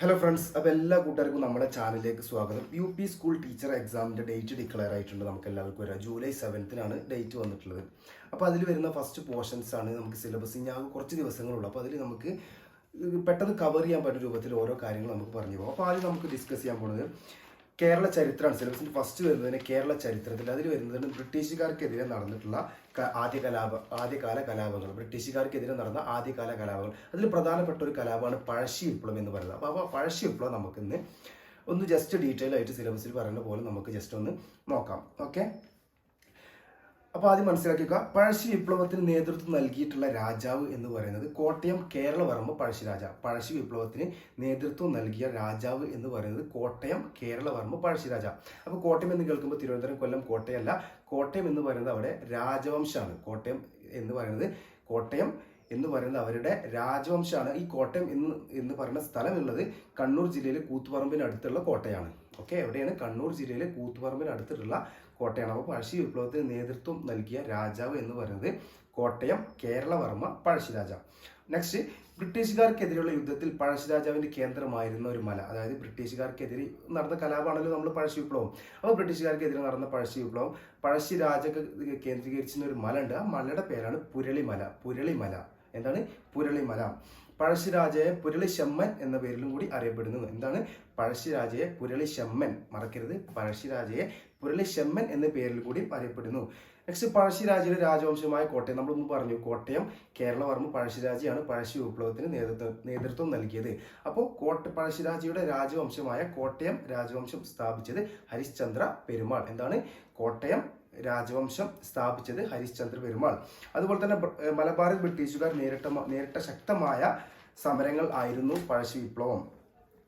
Hello friends അപ്പോൾ എല്ലാ കൂട്ടുകാർക്കും നമ്മുടെ ചാനലിലേക്ക് സ്വാഗതം. യു പി സ്കൂൾ ടീച്ചർ എക്സാമിന്റെ ഡേറ്റ് ഡിക്ലെയർ ആയിട്ടുണ്ട്. നമുക്ക് എല്ലാവർക്കും വരാം ജൂലൈ സെവൻത്തിനാണ് ഡേറ്റ് വന്നിട്ടുള്ളത്. അപ്പോൾ അതിൽ വരുന്ന ഫസ്റ്റ് പോർഷൻസ് ആണ് നമുക്ക് സിലബസ് ഞാൻ കുറച്ച് ദിവസങ്ങളുള്ളൂ. അപ്പോൾ അതിൽ നമുക്ക് പെട്ടെന്ന് കവർ ചെയ്യാൻ പറ്റുന്ന രൂപത്തിൽ ഓരോ കാര്യങ്ങൾ നമുക്ക് പറഞ്ഞു പോകാം. അപ്പോൾ ആദ്യം നമുക്ക് ഡിസ്കസ് ചെയ്യാൻ പോകുന്നത് കേരള ചരിത്രമാണ് സിലബസിൽ ഫസ്റ്റ് വരുന്നതിന് കേരള ചരിത്രത്തിൽ. അതിൽ വരുന്നതിന് ബ്രിട്ടീഷുകാർക്കെതിരെ നടന്നിട്ടുള്ള ആദ്യ കലാപ ആദ്യകാല കലാപങ്ങൾ. ബ്രിട്ടീഷുകാർക്കെതിരെ നടന്ന ആദ്യകാല കലാപങ്ങൾ. അതിൽ പ്രധാനപ്പെട്ട ഒരു കലാപമാണ് പഴശ്ശി വിപ്ലവം എന്ന് പറയുന്നത്. അപ്പോൾ ആ പഴശ്ശി വിപ്ലവം നമുക്കിന്ന് ഒന്ന് ജസ്റ്റ് ഡീറ്റെയിൽ ആയിട്ട് സിലബസിൽ പറയുന്ന പോലെ നമുക്ക് ജസ്റ്റ് ഒന്ന് നോക്കാം. ഓക്കെ അപ്പോൾ ആദ്യം മനസ്സിലാക്കുക പഴശ്ശി വിപ്ലവത്തിന് നേതൃത്വം നൽകിയിട്ടുള്ള രാജാവ് എന്ന് പറയുന്നത് കോട്ടയം കേരളവർമ്മ പഴശ്ശിരാജ പഴശ്ശി വിപ്ലവത്തിന് നേതൃത്വം നൽകിയ രാജാവ് എന്ന് പറയുന്നത് കോട്ടയം കേരളവർമ്മ പഴശ്ശിരാജ അപ്പോൾ കോട്ടയം എന്ന് കേൾക്കുമ്പോൾ തിരുവനന്തപുരം കൊല്ലം കോട്ടയല്ല. കോട്ടയം എന്ന് പറയുന്നത് അവിടെ രാജവംശമാണ് കോട്ടയം എന്ന് പറയുന്നത് കോട്ടയം എന്ന് പറയുന്നത് അവരുടെ രാജവംശമാണ്. ഈ കോട്ടയം എന്ന് എന്ന് പറയുന്ന സ്ഥലമുള്ളത് കണ്ണൂർ ജില്ലയിലെ കൂത്തുപറമ്പിന് അടുത്തുള്ള കോട്ടയാണ്. ഓക്കെ എവിടെയാണ്? കണ്ണൂർ ജില്ലയിലെ കൂത്തുപറമ്പിന് അടുത്തുള്ള കോട്ടയാണ്. അപ്പോൾ പഴശ്ശി വിപ്ലവത്തിന് നേതൃത്വം നൽകിയ രാജാവ് എന്ന് പറയുന്നത് കോട്ടയം കേരളവർമ്മ പഴശ്ശിരാജ നെക്സ്റ്റ് ബ്രിട്ടീഷുകാർക്കെതിരെയുള്ള യുദ്ധത്തിൽ പഴശ്ശിരാജാവിന്റെ കേന്ദ്രമായിരുന്ന ഒരു മല. അതായത് ബ്രിട്ടീഷുകാർക്കെതിരെ നടന്ന കലാപമാണല്ലോ നമ്മൾ പഴശ്ശി വിപ്ലവം. അപ്പോൾ ബ്രിട്ടീഷുകാർക്കെതിരെ നടന്ന പഴശ്ശി വിപ്ലവം പഴശ്ശിരാജ കേന്ദ്രീകരിച്ചിരുന്ന ഒരു മല ഉണ്ട് ആ മലയുടെ പേരാണ് പുരളിമല. പുരളിമല. എന്താണ്? പുരളിമല. പഴശ്ശിരാജയെ പുരളിശമ്മൻ എന്ന പേരിലും കൂടി അറിയപ്പെടുന്നു. എന്താണ്? പഴശ്ശിരാജയെ പുരളിശമ്മൻ. മറക്കരുത്. പഴശ്ശിരാജയെ പുരളിശമ്മൻ എന്ന പേരിൽ കൂടി അറിയപ്പെടുന്നു. നെക്സ്റ്റ് പഴശ്ശിരാജയുടെ രാജവംശമായ കോട്ടയം. നമ്മൾ മുമ്പ് പറഞ്ഞു കോട്ടയം കേരളവർമ്മ പഴശ്ശിരാജയാണ് പഴശ്ശി വിപ്ലവത്തിന് നേതൃത്വം നേതൃത്വം നൽകിയത്. അപ്പോൾ കോട്ട പഴശ്ശിരാജയുടെ രാജവംശമായ കോട്ടയം രാജവംശം സ്ഥാപിച്ചത് ഹരിശ്ചന്ദ്ര പെരുമാൾ. എന്താണ്? കോട്ടയം രാജവംശം സ്ഥാപിച്ചത് ഹരിശ്ചന്ദ്ര പെരുമാൾ. അതുപോലെ തന്നെ മലബാറിൽ ബ്രിട്ടീഷുകാർ നേരിട്ട നേരിട്ട ശക്തമായ സമരങ്ങൾ ആയിരുന്നു പഴശ്ശി വിപ്ലവം.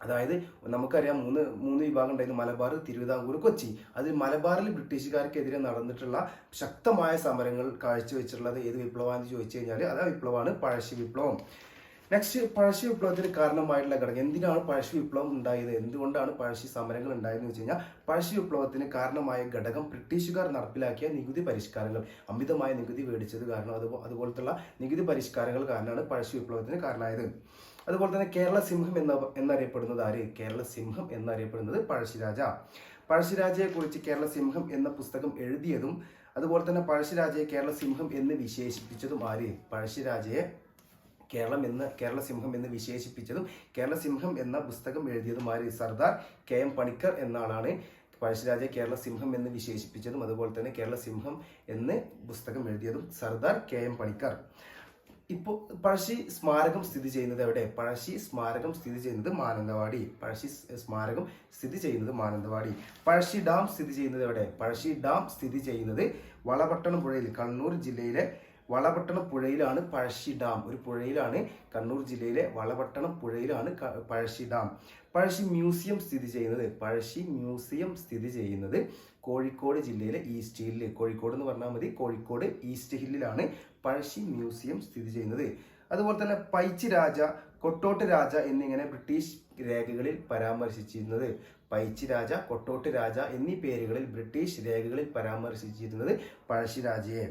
അതായത് നമുക്കറിയാം മൂന്ന് മൂന്ന് വിഭാഗം ഉണ്ടായിരുന്നു. മലബാർ തിരുവിതാംകൂർ കൊച്ചി. അതിൽ മലബാറിൽ ബ്രിട്ടീഷുകാർക്കെതിരെ നടന്നിട്ടുള്ള ശക്തമായ സമരങ്ങൾ കാഴ്ചവെച്ചിട്ടുള്ളത് ഏത് വിപ്ലവമാണെന്ന് ചോദിച്ചു കഴിഞ്ഞാൽ അത് വിപ്ലവമാണ് പഴശ്ശി വിപ്ലവം. നെക്സ്റ്റ് പഴശ്ശി വിപ്ലവത്തിന് കാരണമായിട്ടുള്ള ഘടകം. എന്തിനാണ് പഴശ്ശി വിപ്ലവം ഉണ്ടായത്? എന്തുകൊണ്ടാണ് പഴശ്ശി സമരങ്ങൾ ഉണ്ടായതെന്ന് വെച്ച് കഴിഞ്ഞാൽ പഴശ്ശി വിപ്ലവത്തിന് കാരണമായ ഘടകം ബ്രിട്ടീഷുകാർ നടപ്പിലാക്കിയ നികുതി പരിഷ്കാരങ്ങൾ. അമിതമായ നികുതി മേടിച്ചത് കാരണം അതുപോലെ അതുപോലത്തുള്ള നികുതി പരിഷ്കാരങ്ങൾ കാരണമാണ് പഴശ്ശി വിപ്ലവത്തിന് കാരണമായത്. അതുപോലെ തന്നെ കേരള സിംഹം എന്ന എന്നറിയപ്പെടുന്നത് ആര്? കേരള സിംഹം എന്നറിയപ്പെടുന്നത് പഴശ്ശിരാജ പഴശ്ശിരാജയെ കുറിച്ച് കേരള സിംഹം എന്ന പുസ്തകം എഴുതിയതും അതുപോലെ തന്നെ പഴശ്ശിരാജയെ കേരള സിംഹം എന്ന് വിശേഷിപ്പിച്ചതും ആര്? പഴശ്ശിരാജയെ കേരളം എന്ന് കേരള സിംഹം എന്ന് വിശേഷിപ്പിച്ചതും കേരള സിംഹം എന്ന പുസ്തകം എഴുതിയതുമായ സർദാർ കെ എം പണിക്കർ എന്നാണ് പഴശ്ശിരാജ കേരള സിംഹം എന്ന് വിശേഷിപ്പിച്ചതും അതുപോലെ തന്നെ കേരള സിംഹം എന്ന് പുസ്തകം എഴുതിയതും സർദാർ കെ എം പണിക്കർ. ഇപ്പോൾ പഴശ്ശി സ്മാരകം സ്ഥിതി ചെയ്യുന്നത് എവിടെ? പഴശ്ശി സ്മാരകം സ്ഥിതി ചെയ്യുന്നത് മാനന്തവാടി. പഴശ്ശി സ്മാരകം സ്ഥിതി ചെയ്യുന്നത് മാനന്തവാടി. പഴശ്ശി ഡാം സ്ഥിതി ചെയ്യുന്നത് എവിടെ? പഴശ്ശി ഡാം സ്ഥിതി ചെയ്യുന്നത് വളപട്ടണം പുഴയിൽ കണ്ണൂർ ജില്ലയിലെ വളപട്ടണം പുഴയിലാണ് പഴശ്ശി ഡാം. ഒരു പുഴയിലാണ് കണ്ണൂർ ജില്ലയിലെ വളപട്ടണം പുഴയിലാണ് പഴശ്ശി ഡാം. പഴശ്ശി മ്യൂസിയം സ്ഥിതി ചെയ്യുന്നത് പഴശ്ശി മ്യൂസിയം സ്ഥിതി ചെയ്യുന്നത് കോഴിക്കോട് ജില്ലയിലെ ഈസ്റ്റ് ഹില്ല്. കോഴിക്കോട് എന്ന് പറഞ്ഞാൽ മതി. കോഴിക്കോട് ഈസ്റ്റ് ഹില്ലിലാണ് പഴശ്ശി മ്യൂസിയം സ്ഥിതി ചെയ്യുന്നത്. അതുപോലെ തന്നെ പൈച്ച് രാജ കൊട്ടോട്ട് രാജ എന്നിങ്ങനെ ബ്രിട്ടീഷ് രേഖകളിൽ പരാമർശിച്ചിരുന്നത്. പൈച്ചി രാജ കൊട്ടോട്ട് രാജ എന്നീ പേരുകളിൽ ബ്രിട്ടീഷ് രേഖകളിൽ പരാമർശിച്ചിരുന്നത് പഴശ്ശിരാജയെ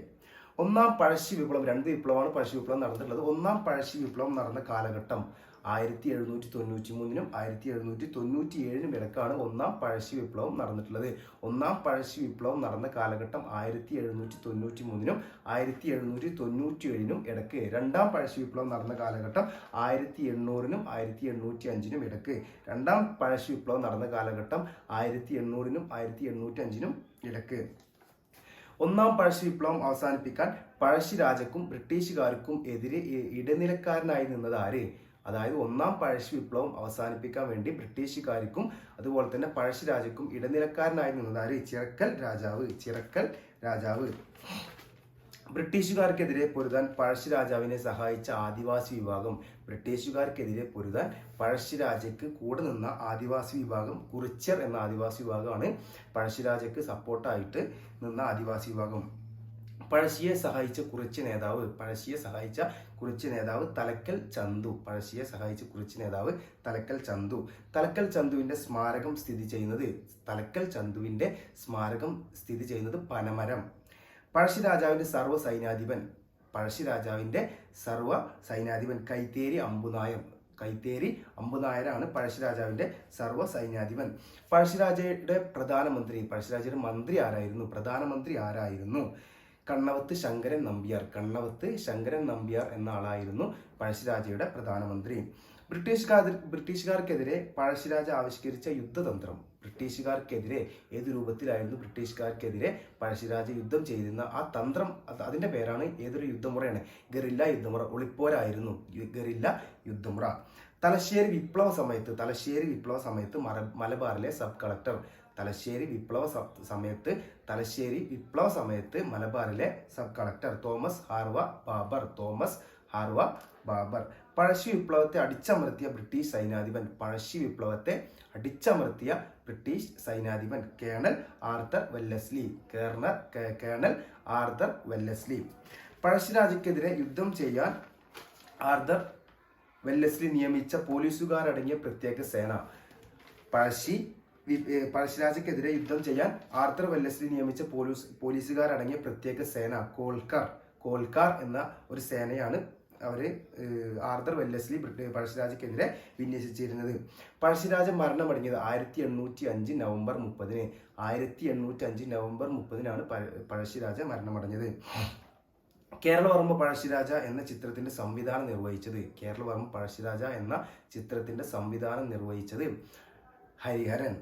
ഒന്നാം പഴശ്ശി വിപ്ലവം രണ്ട് വിപ്ലവമാണ് പഴശ്ശി വിപ്ലവം നടന്നിട്ടുള്ളത്. ഒന്നാം പഴശ്ശി വിപ്ലവം നടന്ന കാലഘട്ടം ആയിരത്തി എഴുന്നൂറ്റി തൊണ്ണൂറ്റി മൂന്നിനും ആയിരത്തി എഴുന്നൂറ്റി തൊണ്ണൂറ്റി ഏഴിനും ഇടക്കാണ് ഒന്നാം പഴശ്ശി വിപ്ലവം നടന്നിട്ടുള്ളത്. ഒന്നാം പഴശ്ശി വിപ്ലവം നടന്ന കാലഘട്ടം ആയിരത്തി എഴുന്നൂറ്റി തൊണ്ണൂറ്റി മൂന്നിനും ആയിരത്തി എഴുന്നൂറ്റി തൊണ്ണൂറ്റി ഏഴിനും ഇടയ്ക്ക്. രണ്ടാം പഴശ്ശി വിപ്ലവം നടന്ന കാലഘട്ടം ആയിരത്തി എണ്ണൂറിനും ആയിരത്തി എണ്ണൂറ്റി അഞ്ചിനും ഇടയ്ക്ക്. രണ്ടാം പഴശ്ശി വിപ്ലവം നടന്ന കാലഘട്ടം ആയിരത്തി എണ്ണൂറിനും ആയിരത്തി എണ്ണൂറ്റി അഞ്ചിനും ഇടയ്ക്ക്. ഒന്നാം പഴശ്ശി വിപ്ലവം അവസാനിപ്പിക്കാൻ പഴശ്ശി രാജക്കും ബ്രിട്ടീഷുകാർക്കും എതിരെ ഇടനിലക്കാരനായി നിന്നത് ആര്? അതായത് ഒന്നാം പഴശ്ശി വിപ്ലവം അവസാനിപ്പിക്കാൻ വേണ്ടി ബ്രിട്ടീഷുകാർക്കും അതുപോലെ തന്നെ പഴശ്ശി രാജക്കും ഇടനിലക്കാരനായി നിന്നത് ആര്? ചിറക്കൽ രാജാവ്. ചിറക്കൽ രാജാവ്. ബ്രിട്ടീഷുകാർക്കെതിരെ പൊരുതാൻ പഴശ്ശിരാജാവിനെ സഹായിച്ച ആദിവാസി വിഭാഗം ബ്രിട്ടീഷുകാർക്കെതിരെ പൊരുതാൻ പഴശ്ശിരാജയ്ക്ക് കൂടെ നിന്ന ആദിവാസി വിഭാഗം കുറിച്യർ എന്ന ആദിവാസി വിഭാഗമാണ് പഴശ്ശിരാജയ്ക്ക് സപ്പോർട്ടായിട്ട് നിന്ന ആദിവാസി വിഭാഗം. പഴശ്ശിയെ സഹായിച്ച കുറിച്ച് നേതാവ് പഴശ്ശിയെ സഹായിച്ച കുറിച്ച് നേതാവ് തലക്കൽ ചന്തു. പഴശ്ശിയെ സഹായിച്ച കുറിച്ച് നേതാവ് തലക്കൽ ചന്തു. തലക്കൽ ചന്തുവിന്റെ സ്മാരകം സ്ഥിതി ചെയ്യുന്നത് തലക്കൽ ചന്തുവിന്റെ സ്മാരകം സ്ഥിതി ചെയ്യുന്നത് പനമരം. പഴശ്ശി രാജാവിന്റെ സർവ സൈന്യാധിപൻ പഴശ്ശി രാജാവിന്റെ സർവ സൈന്യാധിപൻ കൈത്തേരി അമ്പുനായം കൈത്തേരി അമ്പുനായരാണ് പഴശ്ശിരാജാവിന്റെ സർവ സൈന്യാധിപൻ പഴശ്ശിരാജയുടെ പ്രധാനമന്ത്രി പഴശ്ശിരാജയുടെ മന്ത്രി ആരായിരുന്നു? പ്രധാനമന്ത്രി ആരായിരുന്നു? കണ്ണവത്ത് ശങ്കരൻ നമ്പ്യാർ. കണ്ണവത്ത് ശങ്കരൻ നമ്പ്യാർ എന്ന ആളായിരുന്നു പഴശ്ശിരാജയുടെ പ്രധാനമന്ത്രി. ബ്രിട്ടീഷുകാർ ബ്രിട്ടീഷുകാർക്കെതിരെ പഴശ്ശിരാജ ആവിഷ്കരിച്ച യുദ്ധതന്ത്രം. ബ്രിട്ടീഷുകാർക്കെതിരെ ഏത് രൂപത്തിലായിരുന്നു ബ്രിട്ടീഷുകാർക്കെതിരെ പഴശ്ശിരാജ യുദ്ധം ചെയ്തിരുന്ന ആ തന്ത്രം? അതിന്റെ പേരാണ് ഏതൊരു യുദ്ധമുറയാണ്? ഗറില്ല യുദ്ധമുറ ഒളിപ്പോരായിരുന്നു ഗറില്ല യുദ്ധമുറ. തലശ്ശേരി വിപ്ലവ സമയത്ത് തലശ്ശേരി വിപ്ലവ സമയത്ത് മലബാറിലെ സബ് കളക്ടർ. തലശ്ശേരി വിപ്ലവ സമയത്ത് തലശ്ശേരി വിപ്ലവ സമയത്ത് മലബാറിലെ sub collector Thomas Harvey Baber Thomas Harvey Baber. Pazhassi വിപ്ലവത്തെ അടിച്ചമർത്തിയ ബ്രിട്ടീഷ് സൈനാധിപൻ പഴശ്ശി വിപ്ലവത്തെ അടിച്ചമർത്തിയ British സൈനാധിപൻ colonel Arthur Wellesley. Colonel colonel Arthur Wellesley. പഴശ്ശിരാജയ്ക്കെതിരെ യുദ്ധം ചെയ്യാൻ ആർതർ വെല്ലസ്ലി നിയമിച്ച പോലീസുകാരടങ്ങിയ പ്രത്യേക സേന. പഴശ്ശി പഴശ്ശിരാജയ്ക്കെതിരെ യുദ്ധം ചെയ്യാൻ ആർത്തർ വെല്ലസ്ലി നിയമിച്ച പോലീസ് പോലീസുകാരടങ്ങിയ പ്രത്യേക സേന. കോൽക്കാർ കോൽക്കാർ എന്ന ഒരു സേനയാണ് അവർ ആർദർ വെല്ലസ്ലി പഴശ്ശിരാജയ്ക്കെതിരെ വിന്യസിച്ചിരുന്നത്. പഴശ്ശിരാജ മരണമടങ്ങിയത് ആയിരത്തി എണ്ണൂറ്റി അഞ്ച് നവംബർ മുപ്പതിന്. ആയിരത്തി എണ്ണൂറ്റി അഞ്ച് നവംബർ മുപ്പതിനാണ് പഴ- പഴശ്ശിരാജ മരണമടഞ്ഞത്. കേരളവർമ്മ പഴശ്ശിരാജ എന്ന ചിത്രത്തിന്റെ സംവിധാനം നിർവഹിച്ചത്. കേരളവർമ്മ പഴശ്ശിരാജ എന്ന ചിത്രത്തിന്റെ സംവിധാനം നിർവഹിച്ചത് ഹരിഹരൻ.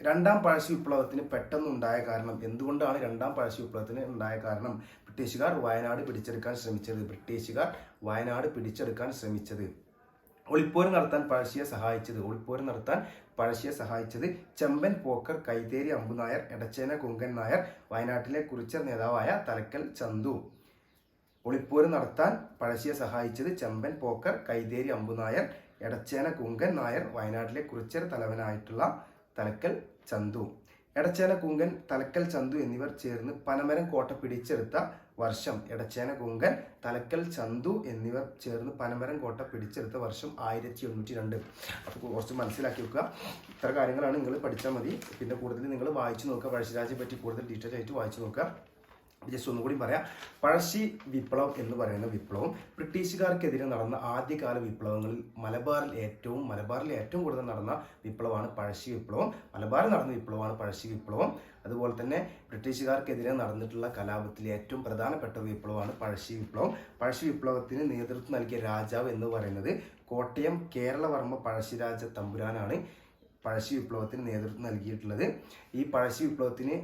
രണ്ടാം പഴശ്ശി വിപ്ലവത്തിന് പെട്ടെന്നുണ്ടായ കാരണം എന്തുകൊണ്ടാണ് രണ്ടാം പഴശ്ശി വിപ്ലവത്തിന് ഉണ്ടായ കാരണം? ബ്രിട്ടീഷുകാർ വയനാട് പിടിച്ചെടുക്കാൻ ശ്രമിച്ചത്. ബ്രിട്ടീഷുകാർ വയനാട് പിടിച്ചെടുക്കാൻ ശ്രമിച്ചത്. ഒളിപ്പോര് നടത്താൻ പഴശ്ശിയെ സഹായിച്ചത്. ഒളിപ്പോര് നടത്താൻ പഴശ്ശിയെ സഹായിച്ചത് ചെമ്പൻ പോക്കർ കൈതേരി അമ്പുനായർ എടച്ചേന കുങ്കൻ നായർ വയനാട്ടിലെ കുറിച്ച നേതാവായ തലക്കൽ ചന്തു. ഒളിപ്പോര് നടത്താൻ പഴശ്ശിയെ സഹായിച്ചത് ചെമ്പൻ പോക്കർ കൈതേരി അമ്പുനായർ എടച്ചേന കുങ്കൻ നായർ വയനാട്ടിലെ കുറിച്ചർ തലവനായിട്ടുള്ള തലക്കൽ ചന്തു. എടച്ചേന കുങ്കൻ തലക്കൽ ചന്തു എന്നിവർ ചേർന്ന് പനമരം കോട്ട പിടിച്ചെടുത്ത വർഷം എടച്ചേന കുങ്കൻ തലക്കൽ ചന്തു എന്നിവർ ചേർന്ന് പനമരം കോട്ട പിടിച്ചെടുത്ത വർഷം ആയിരത്തി എണ്ണൂറ്റി രണ്ട് അപ്പോൾ കുറച്ച് മനസ്സിലാക്കി വെക്കുക. ഇത്ര കാര്യങ്ങളാണ് നിങ്ങൾ പഠിച്ചാൽ മതി. പിന്നെ കൂടുതൽ നിങ്ങൾ വായിച്ചു നോക്കുക. പഴശ്ശിരാജയെ പറ്റി കൂടുതൽ ഡീറ്റെയിൽ ആയിട്ട് വായിച്ചു നോക്കുക. ജസ്റ്റ് ഒന്നുകൂടി പറയാം. പഴശ്ശി വിപ്ലവം എന്ന് പറയുന്ന വിപ്ലവം ബ്രിട്ടീഷുകാർക്കെതിരെ നടന്ന ആദ്യകാല വിപ്ലവങ്ങളിൽ മലബാറിൽ ഏറ്റവും മലബാറിൽ ഏറ്റവും കൂടുതൽ നടന്ന വിപ്ലവമാണ് പഴശ്ശി വിപ്ലവം. മലബാറിൽ നടന്ന വിപ്ലവമാണ് പഴശ്ശി വിപ്ലവം. അതുപോലെ തന്നെ ബ്രിട്ടീഷുകാർക്കെതിരെ നടന്നിട്ടുള്ള കലാപത്തിലെ ഏറ്റവും പ്രധാനപ്പെട്ട വിപ്ലവമാണ് പഴശ്ശി വിപ്ലവം. പഴശ്ശി വിപ്ലവത്തിന് നേതൃത്വം നൽകിയ രാജാവ് എന്ന് പറയുന്നത് കോട്ടയം കേരളവർമ്മ പഴശ്ശിരാജ തമ്പുരാനാണ്. പഴശ്ശി വിപ്ലവത്തിന് നേതൃത്വം നൽകിയിട്ടുള്ളത്. ഈ പഴശ്ശി വിപ്ലവത്തിന്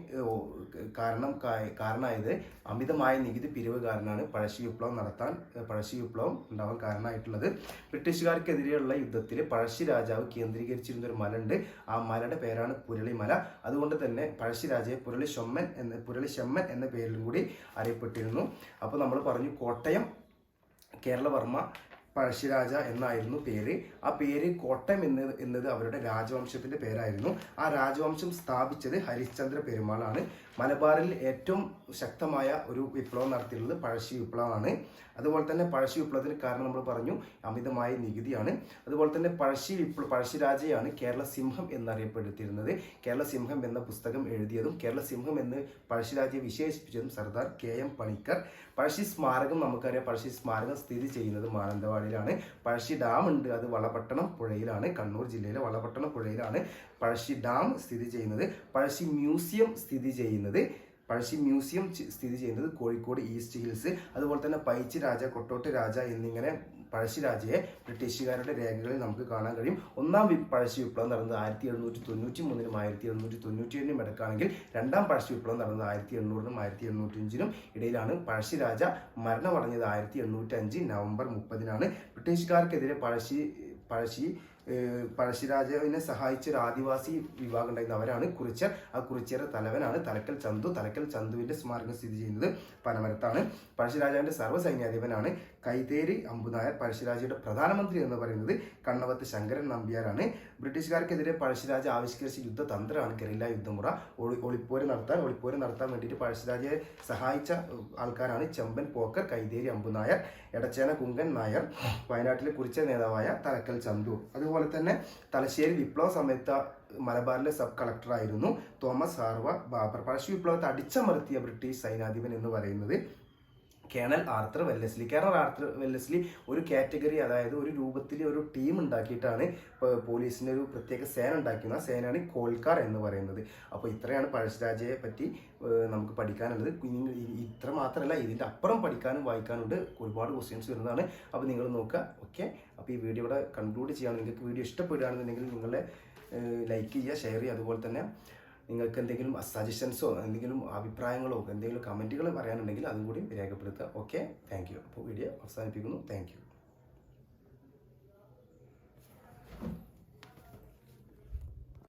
കാരണം കാരണമായത് അമിതമായ നികുതി പിരിവ് കാരണമാണ് പഴശ്ശി വിപ്ലവം നടത്താൻ പഴശ്ശി വിപ്ലവം ഉണ്ടാവാൻ കാരണമായിട്ടുള്ളത്. ബ്രിട്ടീഷുകാർക്കെതിരെയുള്ള യുദ്ധത്തിൽ പഴശ്ശി രാജാവ് കേന്ദ്രീകരിച്ചിരുന്ന ഒരു മല ഉണ്ട് ആ മലയുടെ പേരാണ് പുരളിമല. അതുകൊണ്ട് തന്നെ പഴശ്ശി രാജയെ പുരളി ഷൊമ്മൻ എന്ന പുരളി ഷെമ്മൻ എന്ന പേരിലും കൂടി അറിയപ്പെട്ടിരുന്നു. അപ്പോൾ നമ്മൾ പറഞ്ഞു കോട്ടയം കേരളവർമ്മ പഴശ്ശിരാജ എന്നായിരുന്നു പേര്. ആ പേര് കോട്ടയം എന്ന് എന്നത് അവരുടെ രാജവംശത്തിന്റെ പേരായിരുന്നു. ആ രാജവംശം സ്ഥാപിച്ചത് ഹരിശ്ചന്ദ്ര പെരുമാളാണ്. മലബാറിൽ ഏറ്റവും ശക്തമായ ഒരു വിപ്ലവം നടത്തിയിട്ടുള്ളത് പഴശ്ശി വിപ്ലവമാണ്. അതുപോലെ തന്നെ പഴശ്ശി വിപ്ലവത്തിന് കാരണം നമ്മൾ പറഞ്ഞു അമിതമായ നികുതിയാണ്. അതുപോലെ തന്നെ പഴശ്ശി വിപ്ലവ പഴശ്ശിരാജയാണ് കേരള സിംഹം എന്നറിയപ്പെടുത്തിയിരുന്നത്. കേരള സിംഹം എന്ന പുസ്തകം എഴുതിയതും കേരള സിംഹം എന്ന് പഴശ്ശിരാജയെ വിശേഷിപ്പിച്ചതും സർദാർ കെ എം പണിക്കർ. പഴശ്ശി സ്മാരകം നമുക്കറിയാം. പഴശ്ശി സ്മാരകം സ്ഥിതി ചെയ്യുന്നത് മാനന്തവാടിയിലാണ് പഴശ്ശി ഡാം ഉണ്ട് അത് വളപട്ടണം പുഴയിലാണ്. കണ്ണൂർ ജില്ലയിലെ വളപട്ടണം പുഴയിലാണ് പഴശ്ശി ഡാം സ്ഥിതി ചെയ്യുന്നത്. പഴശ്ശി മ്യൂസിയം സ്ഥിതി ചെയ്യുന്നത്. പഴശ്ശി മ്യൂസിയം സ്ഥിതി ചെയ്യുന്നത് കോഴിക്കോട് ഈസ്റ്റ് ഹിൽസ്. അതുപോലെ തന്നെ പൈച്ചി രാജ കൊട്ടോട്ട് രാജ എന്നിങ്ങനെ പഴശ്ശിരാജയെ ബ്രിട്ടീഷുകാരുടെ രേഖകളിൽ നമുക്ക് കാണാൻ കഴിയും. ഒന്നാം പഴശ്ശി വിപ്ലവം നടന്നത് ആയിരത്തി എണ്ണൂറ്റി തൊണ്ണൂറ്റി മൂന്നിനും ആയിരത്തി എണ്ണൂറ്റി തൊണ്ണൂറ്റി ഏഴിനും ഇടക്കാണെങ്കിൽ രണ്ടാം പഴശ്ശി വിപ്ലവം നടന്നത് ആയിരത്തി എണ്ണൂറിനും ആയിരത്തി എണ്ണൂറ്റി അഞ്ചിനും ഇടയിലാണ്. പഴശ്ശിരാജ മരണമടഞ്ഞത് ആയിരത്തി എണ്ണൂറ്റി അഞ്ച് നവംബർ മുപ്പതിനാണ്. ബ്രിട്ടീഷുകാർക്കെതിരെ പഴശ്ശി പഴശ്ശി പഴശ്ശിരാജാവിനെ സഹായിച്ച ഒരു ആദിവാസി വിഭാഗം ഉണ്ടായിരുന്ന അവരാണ് കുറിച്ചർ ആ കുറിച്ചരുടെ തലവനാണ് തലക്കൽ ചന്തു. തലക്കൽ ചന്തുവിന്റെ സ്മാരകം സ്ഥിതി ചെയ്യുന്നത് പനമരത്താണ്. പഴശ്ശിരാജാവിന്റെ സർവസൈന്യാധിപനാണ് കൈതേരി അമ്പുനായർ പഴശ്ശിരാജയുടെ പ്രധാനമന്ത്രി എന്ന് പറയുന്നത് കണ്ണവത്ത് ശങ്കരൻ നമ്പ്യാരാണ്. ബ്രിട്ടീഷുകാർക്കെതിരെ പഴശ്ശിരാജ ആവിഷ്കരിച്ച യുദ്ധതന്ത്രമാണ് ഗറില്ല യുദ്ധമുറ. ഒളി ഒളിപ്പോര് നടത്താൻ ഒളിപ്പോര് നടത്താൻ വേണ്ടിയിട്ട് പഴശ്ശിരാജയെ സഹായിച്ച ആൾക്കാരാണ് ചെമ്പൻ പോക്കർ കൈതേരി അമ്പുനായർ എടച്ചേന കുങ്കൻ നായർ വയനാട്ടിലെ കുറിച്ച നേതാവായ തലക്കൽ ചന്തു. അതുപോലെ തന്നെ തലശ്ശേരി വിപ്ലവ സമയത്ത് മലബാറിലെ സബ് കളക്ടറായിരുന്നു തോമസ് ഹാർവ ബാബർ. പഴശ്ശി വിപ്ലവത്തെ അടിച്ചമർത്തിയ ബ്രിട്ടീഷ് സൈനാധിപൻ എന്ന് പറയുന്നത് colonel Arthur Wellesley. Colonel Arthur Wellesley ഒരു കാറ്റഗറി അതായത് ഒരു രൂപത്തിൽ ഒരു ടീം ഉണ്ടാക്കിയിട്ടാണ് പോലീസിന്റെ ഒരു പ്രത്യേക സേന ഉണ്ടാക്കിയത്. ആ സേനയാണ് കോൽക്കാർ എന്ന് പറയുന്നത്. അപ്പോൾ ഇത്രയാണ് പഴശ്ശിരാജയെ പറ്റി നമുക്ക് പഠിക്കാനുള്ളത്. ഇത്ര മാത്രമല്ല ഇതിന്റെ അപ്പുറം പഠിക്കാനും വായിക്കാനുണ്ട് ഒരുപാട് ക്വസ്റ്റ്യൻസ് വരുന്നതാണ്. അപ്പോൾ നിങ്ങൾ നോക്കുക ഓക്കെ അപ്പോൾ ഈ വീഡിയോ ഇവിടെ കൺക്ലൂഡ് ചെയ്യാണ് നിങ്ങൾക്ക് വീഡിയോ ഇഷ്ടപ്പെടുകയാണെന്നുണ്ടെങ്കിൽ നിങ്ങളെ ലൈക്ക് ചെയ്യുക ഷെയർ ചെയ്യുക. അതുപോലെ തന്നെ നിങ്ങൾക്ക് എന്തെങ്കിലും സജഷൻസോ എന്തെങ്കിലും അഭിപ്രായങ്ങളോ എന്തെങ്കിലും കമന്റുകൾ പറയാനുണ്ടെങ്കിൽ അതും കൂടി രേഖപ്പെടുത്തുക. ഓക്കെ താങ്ക് യു അപ്പോൾ വീഡിയോ അവസാനിപ്പിക്കുന്നു. താങ്ക്